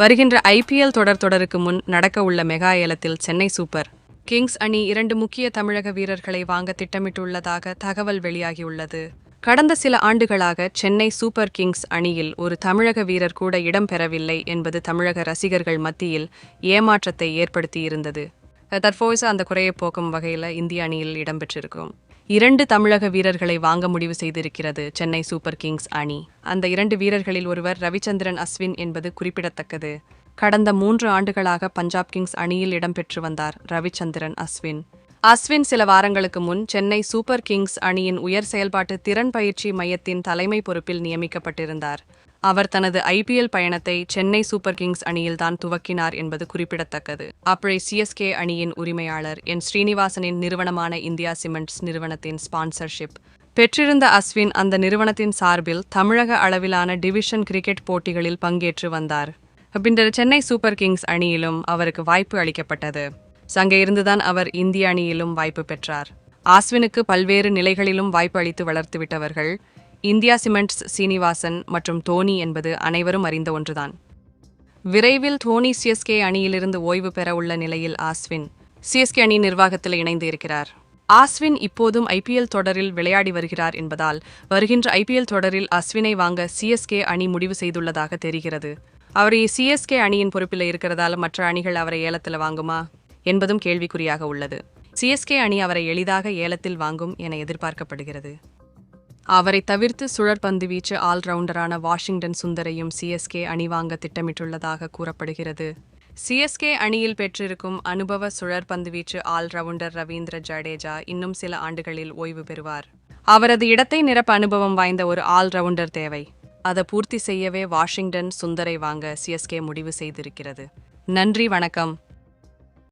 வருகின்ற ஐபிஎல் தொடர் தொடருக்கு முன் நடக்க உள்ள மெகா ஏலத்தில் சென்னை சூப்பர். கிங்ஸ் அணி இரண்டு முக்கிய தமிழக வீரர்களை வாங்க திட்டமிட்டுள்ளதாக தகவல் வெளியாகியுள்ளது. கடந்த சில ஆண்டுகளாக சென்னை சூப்பர் கிங்ஸ் அணியில் ஒரு தமிழக வீரர் கூட இடம்பெறவில்லை என்பது தமிழக ரசிகர்கள் மத்தியில் ஏமாற்றத்தை ஏற்படுத்தியிருந்தது. தற்போது அந்த குறையை போக்கும் வகையில் இந்திய அணியில் இடம்பெற்றிருக்கும் இரண்டு தமிழக வீரர்களை வாங்க முடிவு செய்திருக்கிறது சென்னை சூப்பர் கிங்ஸ் அணி. அந்த இரண்டு வீரர்களில் ஒருவர் ரவிச்சந்திரன் அஸ்வின் என்பது குறிப்பிடத்தக்கது. கடந்த மூன்று ஆண்டுகளாக பஞ்சாப் கிங்ஸ் அணியில் இடம்பெற்று வந்தார் ரவிச்சந்திரன் அஸ்வின். அஸ்வின் சில வாரங்களுக்கு முன் சென்னை சூப்பர் கிங்ஸ் அணியின் உயர் செயல்பாட்டு திறன் பயிற்சி மையத்தின் தலைமை பொறுப்பில் நியமிக்கப்பட்டிருந்தார். அவர் தனது ஐபிஎல் பயணத்தை சென்னை சூப்பர் கிங்ஸ் அணியில்தான் துவக்கினார் என்பது குறிப்பிடத்தக்கது. அப்படி சிஎஸ்கே அணியின் உரிமையாளர் என் ஸ்ரீனிவாசனின் நிறுவனமான இந்தியா சிமெண்ட்ஸ் நிறுவனத்தின் ஸ்பான்சர்ஷிப். பெற்றிருந்த அஸ்வின் அந்த நிறுவனத்தின் சார்பில் தமிழக அளவிலான டிவிஷன் கிரிக்கெட் போட்டிகளில் பங்கேற்று வந்தார். பின்னர் சென்னை சூப்பர் கிங்ஸ் அணியிலும் அவருக்கு வாய்ப்பு அளிக்கப்பட்டது. அங்கே இருந்துதான் அவர் இந்திய அணியிலும் வாய்ப்பு பெற்றார். ஆஸ்வினுக்கு பல்வேறு நிலைகளிலும் வாய்ப்பு அளித்து வளர்த்துவிட்டவர்கள் இந்தியா சிமெண்ட்ஸ் சீனிவாசன் மற்றும் தோனி என்பது அனைவரும் அறிந்த ஒன்றுதான். விரைவில் தோனி சிஎஸ்கே அணியிலிருந்து ஓய்வு பெற உள்ள நிலையில் ஆஸ்வின் சிஎஸ்கே அணி நிர்வாகத்தில் இணைந்து இருக்கிறார். ஆஸ்வின் இப்போதும் ஐபிஎல் தொடரில் விளையாடி வருகிறார் என்பதால் வருகின்ற ஐபிஎல் தொடரில் அஸ்வினை வாங்க சிஎஸ்கே அணி முடிவு செய்துள்ளதாக தெரிகிறது. அவர் சிஎஸ்கே அணியின் பொறுப்பில் இருக்கிறதால் மற்ற அணிகள் அவரை ஏலத்தில் வாங்குமா? என்பதும் கேள்விக்குறியாக உள்ளது. சிஎஸ்கே அணி அவரை எளிதாக ஏலத்தில் வாங்கும் என எதிர்பார்க்கப்படுகிறது. அவரை தவிர்த்து சுழற்பந்து வீச்சு ஆல்ரவுண்டரான வாஷிங்டன் சுந்தரையும் சிஎஸ்கே அணி வாங்க திட்டமிட்டுள்ளதாக கூறப்படுகிறது. சிஎஸ்கே அணியில் பெற்றிருக்கும் அனுபவ சுழற்பந்து வீச்சு ஆல்ரவுண்டர் ரவீந்திர ஜடேஜா இன்னும் சில ஆண்டுகளில் ஓய்வு பெறுவார். அவரது இடத்தை நிரப்ப அனுபவம் வாய்ந்த ஒரு ஆல்ரவுண்டர் தேவை. அதை பூர்த்தி செய்யவே வாஷிங்டன் சுந்தரை வாங்க சிஎஸ்கே முடிவு செய்திருக்கிறது. நன்றி வணக்கம்.